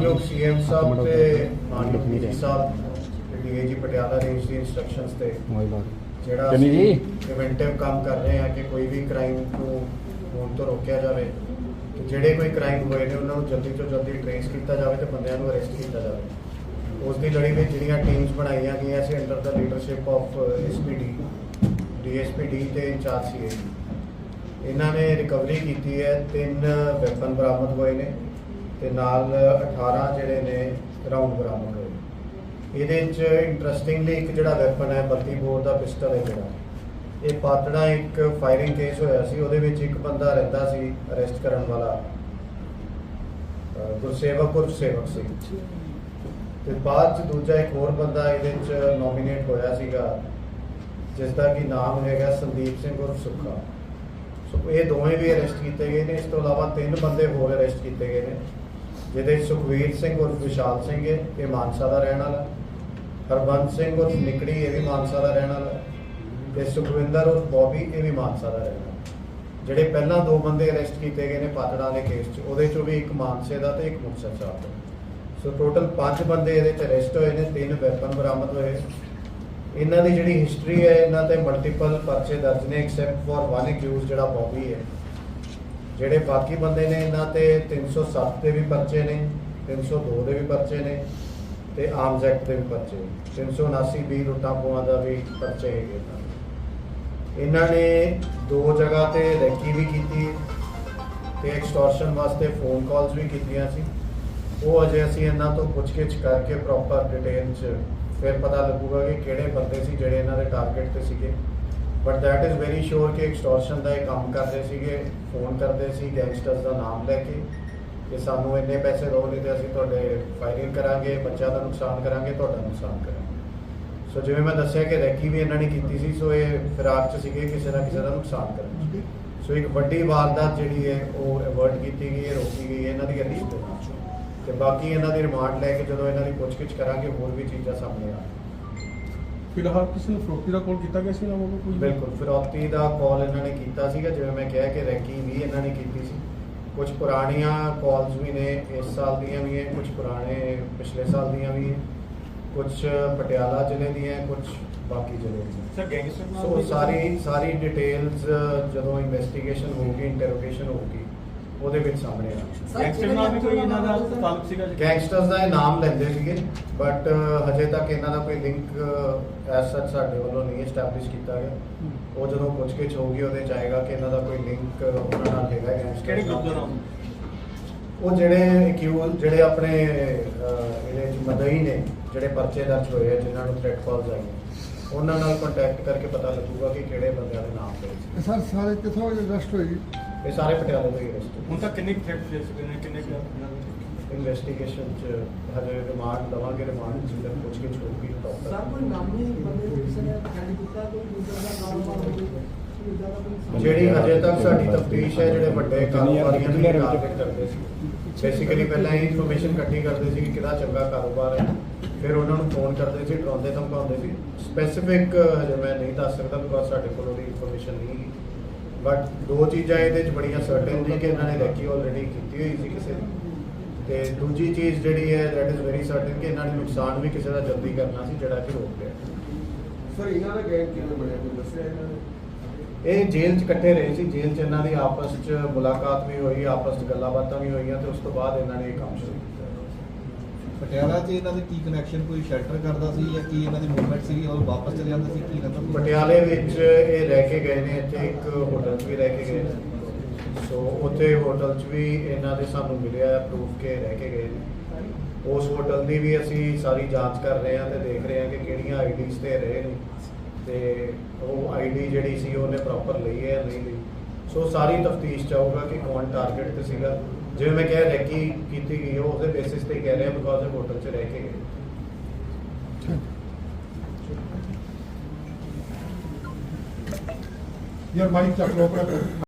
ਮਾਨਯੋਗ ਸੀਐਮ ਸਾਹਿਬ ਤੇ ਮਾਨਯੋਗ ਡੀਜੀ ਸਾਹਿਬ ਡੀਏਜੀ ਪਟਿਆਲਾ ਰੇਂਜ ਦੀ ਇਨਸਟਰਕਸ਼ਨਸ ਤੇ ਜਿਹੜਾ ਜੀ। ਪ੍ਰੀਵੈਂਟਿਵ ਕੰਮ ਕਰ ਰਹੇ ਆ ਕਿ ਕੋਈ ਵੀ ਕ੍ਰਾਈਮ ਨੂੰ ਹੋਣ ਤੋਂ ਰੋਕਿਆ ਜਾਵੇ ਤੇ ਜਿਹੜੇ ਕੋਈ ਕ੍ਰਾਈਮ ਹੋਏ ਨੇ ਉਹਨਾਂ ਨੂੰ ਜਲਦੀ ਤੋਂ ਜਲਦੀ ਟ੍ਰੇਸ ਕੀਤਾ ਜਾਵੇ ਤੇ ਬੰਦਿਆਂ ਨੂੰ ਅਰੈਸਟ ਕੀਤਾ ਜਾਵੇ। ਉਸ ਦੀ ਲੜੀ ਵਿੱਚ ਜਿਹੜੀਆਂ ਟੀਮਸ ਬਣਾਈਆਂ ਗਈਆਂ ਸੀ ਅੰਡਰ ਦਾ ਲੀਡਰਸ਼ਿਪ ਆਫ ਐਸਪੀਡੀ ਡੀਐਸਪੀਡੀ ਤੇ ਇੰਚਾਰਜ ਸੀ ਇਹਨਾਂ ਨੇ ਰਿਕਵਰੀ ਕੀਤੀ ਹੈ ਤਿੰਨ ਵੈਪਨ ਬਰਾਮਦ ਹੋਏ ਨੇ। ਤੇ ਨਾਲ 18 ਜਿਹੜੇ ਨੇ ਰਾਉਂਡ ਬਰਾਮਦ ਹੋਏ। ਇਹਦੇ ਚ ਇੰਟਰਸਟਿੰਗਲੀ ਇੱਕ ਜਿਹੜਾ ਵੈਪਨ ਹੈ 32 ਬੋਰ ਦਾ ਪਿਸਟਲ ਹੈ ਜਿਹੜਾ। ਇਹ ਪਾਤੜਾ ਇੱਕ ਫਾਇਰਿੰਗ ਕੇਸ ਹੋਇਆ ਸੀ, ਉਹਦੇ ਵਿੱਚ ਇੱਕ ਬੰਦਾ ਰਹਿੰਦਾ ਸੀ ਅਰੈਸਟ ਕਰਨ ਵਾਲਾ। ਗੁਰਸੇਵਕ ਉਰਫ ਸੇਵਕ ਸਿੰਘ ਤੇ ਬਾਅਦ ਚ ਦੂਜਾ ਇੱਕ ਹੋਰ ਬੰਦਾ ਇਹਦੇ ਚ ਨੋਮੀਨੇਟ ਹੋਇਆ ਸੀਗਾ, ਜਿਸ ਦਾ ਕੀ ਨਾਮ ਹੈਗਾ ਸੰਦੀਪ ਸਿੰਘ ਉਰਫ ਸੁੱਖਾ। ਸੋ ਇਹ ਦੋਵੇਂ ਵੀ ਅਰੈਸਟ ਕੀਤੇ ਗਏ ਨੇ। ਇਸ ਤੋਂ ਇਲਾਵਾ ਤਿੰਨ ਬੰਦੇ ਹੋਰ ਅਰੈਸਟ ਕੀਤੇ ਗਏ ਨੇ। ਜਿਹਦੇ 'ਚ ਸੁਖਵੀਰ ਸਿੰਘ ਉਰਫ ਵਿਸ਼ਾਲ ਸਿੰਘ ਹੈ, ਇਹ ਮਾਨਸਾ ਦਾ ਰਹਿਣ ਵਾਲਾ। ਹਰਬੰਸ ਸਿੰਘ ਉਰਫ ਨਿਕੜੀ, ਇਹ ਵੀ ਮਾਨਸਾ ਦਾ ਰਹਿਣ ਵਾਲਾ। ਤੇ ਸੁਖਵਿੰਦਰ ਉਰਫ ਬੋਬੀ, ਇਹ ਵੀ ਮਾਨਸਾ ਦਾ ਰਹਿਣ ਵਾਲਾ। ਜਿਹੜੇ ਪਹਿਲਾਂ ਦੋ ਬੰਦੇ ਅਰੈਸਟ ਕੀਤੇ ਗਏ ਨੇ ਪਾਤੜਾ ਦੇ ਕੇਸ 'ਚ, ਉਹਦੇ 'ਚੋਂ ਵੀ ਇੱਕ ਮਾਨਸੇ ਦਾ ਤੇ ਇੱਕ ਮੁਕਤਸਰ ਸਾਹਿਬ ਦਾ। ਸੋ ਟੋਟਲ 5 ਬੰਦੇ ਇਹਦੇ 'ਚ ਅਰੈਸਟ ਹੋਏ ਨੇ, ਤਿੰਨ ਵੈਪਨ ਬਰਾਮਦ ਹੋਏ। ਇਹਨਾਂ ਦੀ ਜਿਹੜੀ ਹਿਸਟਰੀ ਹੈ, ਇਹਨਾਂ ਤੇ ਮਲਟੀਪਲ ਪਰਚੇ ਦਰਜ ਨੇ ਐਕਸੈਪਟ ਫॉर ਵਨ ਅਕਿਊਜ਼ ਜਿਹੜਾ ਬੋਬੀ ਹੈ। ਜਿਹੜੇ ਬਾਕੀ ਬੰਦੇ ਨੇ ਇਹਨਾਂ ਤੇ 307 ਦੇ ਵੀ ਪਰਚੇ ਨੇ 302 ਦੇ ਵੀ ਪਰਚੇ ਨੇ ਤੇ ਆਰਮਸ ਐਕਟ ਦੇ ਵੀ ਪਰਚੇ 379 ਵੀ ਲੁੱਟਾਂ ਖੋਹਾਂ ਦਾ ਵੀ ਪਰਚੇ ਹੈਗੇ ਇਹਨਾਂ ਇਹਨਾਂ ਨੇ ਦੋ ਜਗ੍ਹਾ ਤੇ ਰੈਕੀ ਵੀ ਕੀਤੀ ਤੇ ਐਕਸਟੋਰਸ਼ਨ ਵਾਸਤੇ ਫੋਨ ਕਾਲਸ ਵੀ ਕੀਤੀਆਂ ਸੀ। ਉਹ ਅਜੇ ਅਸੀਂ ਇਹਨਾਂ ਤੋਂ ਪੁੱਛਗਿੱਛ ਕਰਕੇ ਪ੍ਰੋਪਰ ਡਿਟੇਲ ਚ ਫਿਰ ਪਤਾ ਲੱਗੂਗਾ ਕਿ ਕਿਹੜੇ ਬੰਦੇ ਸੀ ਜਿਹੜੇ ਇਹਨਾਂ ਦੇ ਟਾਰਗੇਟ ਤੇ ਸੀਗੇ। But that is very sure ਕਿ ਐਕਸਟੋਰਸ਼ਨ ਦਾ ਇਹ ਕੰਮ ਕਰਦੇ ਸੀਗੇ ਫੋਨ ਕਰਦੇ ਸੀ ਗੈਂਗਸਟਰਸ ਦਾ ਨਾਮ ਲੈ ਕੇ ਕਿ ਸਾਨੂੰ ਇੰਨੇ ਪੈਸੇ ਦਿਓ, ਨਹੀਂ ਤੇ ਅਸੀਂ ਤੁਹਾਡੇ ਫਾਇਰਿੰਗ ਕਰਾਂਗੇ, ਬੱਚਿਆਂ ਦਾ ਨੁਕਸਾਨ ਕਰਾਂਗੇ, ਤੁਹਾਡਾ ਨੁਕਸਾਨ ਕਰਾਂਗੇ। ਸੋ ਜਿਵੇਂ ਮੈਂ ਦੱਸਿਆ ਕਿ ਰੈਕੀ ਵੀ ਇਹਨਾਂ ਨੇ ਕੀਤੀ ਸੀ ਸੋ ਇਹ ਫਿਰਾਕ ਚ ਸੀਗੇ, ਕਿਸੇ ਨਾ ਕਿਸੇ ਦਾ ਨੁਕਸਾਨ ਕਰਨ ਸੋ ਇੱਕ ਵੱਡੀ ਵਾਰਦਾਤ ਜਿਹੜੀ ਹੈ, ਉਹ ਅਵਰਟ ਕੀਤੀ ਗਈ ਹੈ ਰੋਕੀ ਗਈ ਹੈ ਇਹਨਾਂ ਦੀ ਅਰੈਸਟ ਦੇ ਨਾਲ ਤੇ ਬਾਕੀ ਇਹਨਾਂ ਦੀ ਰਿਮਾਂਡ ਲੈ ਕੇ ਜਦੋਂ ਇਹਨਾਂ ਦੀ ਪੁੱਛਗਿੱਛ ਕਰਾਂਗੇ, ਹੋਰ ਵੀ ਚੀਜ਼ਾਂ ਸਾਹਮਣੇ ਆ ਫਿਲਹਾਲ ਕਿਸੇ ਨੂੰ ਫਰੋਤੀ ਦਾ ਕਾਲ ਕੀਤਾ ਗਿਆ ਸੀ ਨਾ ਵੱਲੋਂ ਕੋਈ? ਬਿਲਕੁਲ ਫਿਰੌਤੀ ਦਾ ਕਾਲ ਇਹਨਾਂ ਨੇ ਕੀਤਾ ਸੀਗਾ ਜਿਵੇਂ ਮੈਂ ਕਿਹਾ ਕਿ ਰੈਕੀ ਵੀ ਇਹਨਾਂ ਨੇ ਕੀਤੀ ਸੀ। ਕੁਝ ਪੁਰਾਣੀਆਂ ਕਾਲਸ ਵੀ ਨੇ ਇਸ ਸਾਲ ਦੀਆਂ ਵੀ ਹੈ ਕੁਝ ਪੁਰਾਣੇ ਪਿਛਲੇ ਸਾਲ ਦੀਆਂ ਵੀ ਹੈ ਕੁਝ ਪਟਿਆਲਾ ਜ਼ਿਲ੍ਹੇ ਦੀਆਂ ਹੈ, ਕੁਝ ਬਾਕੀ ਜ਼ਿਲ੍ਹੇ ਦੀਆਂ ਸਰ ਗੈਂਗਸਟਰ ਨਾਲ ਸੋ ਸਾਰੀ ਸਾਰੀ ਡਿਟੇਲਸ ਜਦੋਂ ਇਨਵੈਸਟੀਗੇਸ਼ਨ ਹੋਊਗੀ ਇੰਟਰੋਗੇਸ਼ਨ ਹੋਊਗੀ ਉਹਦੇ ਵਿੱਚ ਸਾਹਮਣੇ ਆ। ਗੈਂਗਸਟਰ ਨਾਲ ਵੀ ਕੋਈ ਇਹਨਾਂ ਦਾ ਤਾਲੁਕ ਸੀਗਾ ਜੀ? ਗੈਂਗਸਟਰਸ ਦਾ ਇਹ ਨਾਮ ਲੈਂਦੇ ਸੀਗੇ ਬਟ ਹਜੇ ਤੱਕ ਇਹਨਾਂ ਦਾ ਕੋਈ ਲਿੰਕ ਐਸ ਸੱਚ ਸਾਡੇ ਵੱਲੋਂ ਨਹੀਂ ਐਸਟੈਬਲਿਸ਼ ਕੀਤਾ ਗਿਆ। ਉਹ ਜਦੋਂ ਪੁੱਛਗਿੱਛ ਹੋਊਗੀ ਉਹਦੇ ਚ ਆਏਗਾ ਕਿ ਇਹਨਾਂ ਦਾ ਕੋਈ ਲਿੰਕ ਉਹਨਾਂ ਨਾਲ ਹੈਗਾ ਗੈਂਗਸਟਰ ਕਿਹੜੇ ਗਰੁੱਪ ਦਾ ਨਾਮ? ਉਹ ਜਿਹੜੇ ਅਕਿਊਜ਼ ਜਿਹੜੇ ਆਪਣੇ ਇਹਦੇ ਚ ਮਦਈ ਨੇ ਜਿਹੜੇ ਪਰਚੇ ਦਰਜ ਹੋਏ ਆ ਜਿਨ੍ਹਾਂ ਨੂੰ ਥ੍ਰੈਟ ਕਾਲਸ ਆਈਆਂ ਉਹਨਾਂ ਨਾਲ ਕੰਟੈਕਟ ਕਰਕੇ ਪਤਾ ਲੱਗੂਗਾ ਕਿ ਕਿਹੜੇ ਬੰਦਿਆਂ ਦੇ ਨਾਮ ਸੀ ਸਰ ਸਾਰੇ ਕਿੱਥੋਂ ਅਰੈਸਟ ਹੋਈ ਇਹ ਸਾਰੇ ਪਟਿਆਲੇ ਹੀ ਅਰੈਸਟ ਹੁਣ ਤੱਕ ਕਿੰਨੇ ਥ੍ਰੈਟ ਦੇ ਸਕਦੇ ਨੇ ਕਿੰਨੇ ਕੁ ਦੇ? ਇਨਵੈਸਟੀਗੇਸ਼ਨ ਚ ਹਜੇ ਰਿਮਾਂਡ ਲਵਾਂਗੇ ਰਿਮਾਂਡ ਚ ਜਦ ਪੁੱਛਗਿੱਛ ਹੋਊਗੀ ਸਰ ਤਾਂ ਕੋਈ ਨਾਮੀ ਬੰਦੇ ਨੂੰ ਕਿਸੇ ਨੇ ਕੀਤਾ ਕੋਈ ਦੂਸਰਾ ਦਾ ਦਾ ਕੋਈ ਜਿਹੜੀ ਹਜੇ ਤੱਕ ਸਾਡੀ ਤਫਤੀਸ਼ ਹੈ ਜਿਹੜੇ ਵੱਡੇ ਕਾਰੋਬਾਰੀਆਂ ਨੂੰ ਟਾਰਗੇਟ ਕਰਦੇ ਸੀ। ਬੇਸਿਕਲੀ ਪਹਿਲਾਂ ਇਹ ਇਨਫੋਰਮੇਸ਼ਨ ਇਕੱਠੀ ਕਰਦੇ ਸੀ ਕਿ ਕਿਹਦਾ ਚੰਗਾ ਕਾਰੋਬਾਰ ਹੈ। ਫਿਰ ਉਹਨਾਂ ਨੂੰ ਫੋਨ ਕਰਦੇ ਸੀ ਡਰਾਉਂਦੇ ਧਮਕਾਉਂਦੇ ਸੀ। ਸਪੈਸੀਫਿਕ ਹਜੇ ਮੈਂ ਨਹੀਂ ਦੱਸ ਸਕਦਾ ਬਿਕੋਜ਼ ਸਾਡੇ ਕੋਲ ਉਹਦੀ ਇਨਫੋਰਮੇਸ਼ਨ ਨਹੀਂ ਹੈ ਬਟ ਦੋ ਚੀਜ਼ਾਂ ਇਹਦੇ ਚ ਬੜੀਆਂ ਸਰਟਨ ਨੇ ਕਿ ਇਹਨਾਂ ਨੇ ਰੈਕੀ ਆਲਰੇਡੀ ਕੀਤੀ ਹੋਈ ਸੀ ਕਿਸੇ ਦੀ। ਤੇ ਦੂਜੀ ਚੀਜ਼ ਜਿਹੜੀ ਹੈ ਦੈਟ ਇਜ਼ ਵੈਰੀ ਸਰਟਨ ਕਿ ਇਹਨਾਂ ਨੇ ਨੁਕਸਾਨ ਵੀ ਕਿਸੇ ਦਾ ਜਲਦੀ ਕਰਨਾ ਸੀ ਜਿਹੜਾ ਕਿ ਰੋਕ ਲਿਆ। ਸਰ ਇਹਨਾਂ ਦਾ ਗੈਂਗ ਕਿਵੇਂ ਬਣਿਆ? ਕੋਈ ਦੱਸਿਆ ਇਹਨਾਂ ਨੇ? ਇਹ ਜੇਲ੍ਹ 'ਚ ਇਕੱਠੇ ਰਹੇ ਸੀ। ਜੇਲ੍ਹ 'ਚ ਇਹਨਾਂ ਦੀ ਆਪਸ 'ਚ ਮੁਲਾਕਾਤ ਵੀ ਹੋਈ ਆਪਸ 'ਚ ਗੱਲਾਂ ਬਾਤਾਂ ਵੀ ਹੋਈਆਂ ਤੇ ਉਸ ਤੋਂ ਬਾਅਦ ਇਹਨਾਂ ਨੇ ਇਹ ਕੰਮ ਸ਼ੁਰੂ ਕੀਤਾ। ਪਟਿਆਲਾ 'ਚ ਇਹਨਾਂ ਦੇ ਕੀ ਕਨੈਕਸ਼ਨ ਕੋਈ ਸ਼ੈਲਟਰ ਕਰਦਾ ਸੀ ਜਾਂ ਕੀ ਇਹਨਾਂ ਦੀ ਮੂਵਮੈਂਟ ਸੀ ਔਰ ਵਾਪਸ ਚਲੇ ਜਾਂਦੇ ਸੀ, ਕੀ ਕਰਦਾ ਸੀ ਪਟਿਆਲੇ ਵਿੱਚ ਇਹ ਰਹਿ ਕੇ ਗਏ ਨੇ, ਇੱਥੇ ਇੱਕ ਹੋਟਲ 'ਚ ਵੀ ਰਹਿ ਕੇ ਗਏ ਨੇ। ਸੋ ਉੱਥੇ ਹੋਟਲ 'ਚ ਵੀ ਇਹਨਾਂ ਦੇ ਸਾਨੂੰ ਮਿਲਿਆ ਪ੍ਰੂਫ ਕੇ ਰਹਿ ਕੇ ਗਏ ਨੇ। ਉਸ ਹੋਟਲ ਦੀ ਵੀ ਅਸੀਂ ਸਾਰੀ ਜਾਂਚ ਕਰ ਰਹੇ ਹਾਂ ਤੇ ਦੇਖ ਰਹੇ ਹਾਂ ਕਿ ਕਿਹੜੀਆਂ ਆਈਡੀਜ਼ ਤੇ ਰਹੇ ਨੇ। ਤੇ ਉਹ ਆਈਡੀ ਜਿਹੜੀ ਸੀ, ਉਹਨੇ ਪ੍ਰੋਪਰ ਲਈ ਹੈ ਜਾਂ ਨਹੀਂ ਲਈ। ਸੋ ਸਾਰੀ ਤਫਤੀਸ਼ ਚਾਹੂਗਾ ਕਿ ਕੌਣ ਟਾਰਗੇਟ ਤੇ ਸੀਗਾ। ਜਿਵੇਂ ਮੈਂ ਕਿਹਾ ਰੈਕੀ ਕੀਤੀ ਗਈ ਉਹ ਉਹਦੇ ਬੇਸਿਸ ਤੇ ਕਹਿ ਰਿਹਾ ਬਿਕੋਜ਼ ਇਹ ਹੋਟਲ 'ਚ ਰਹਿ ਕੇ ਗਏ ਯਾਰ ਮਾਈਕ ਚੱਕ ਲੋ ਆਪਣਾ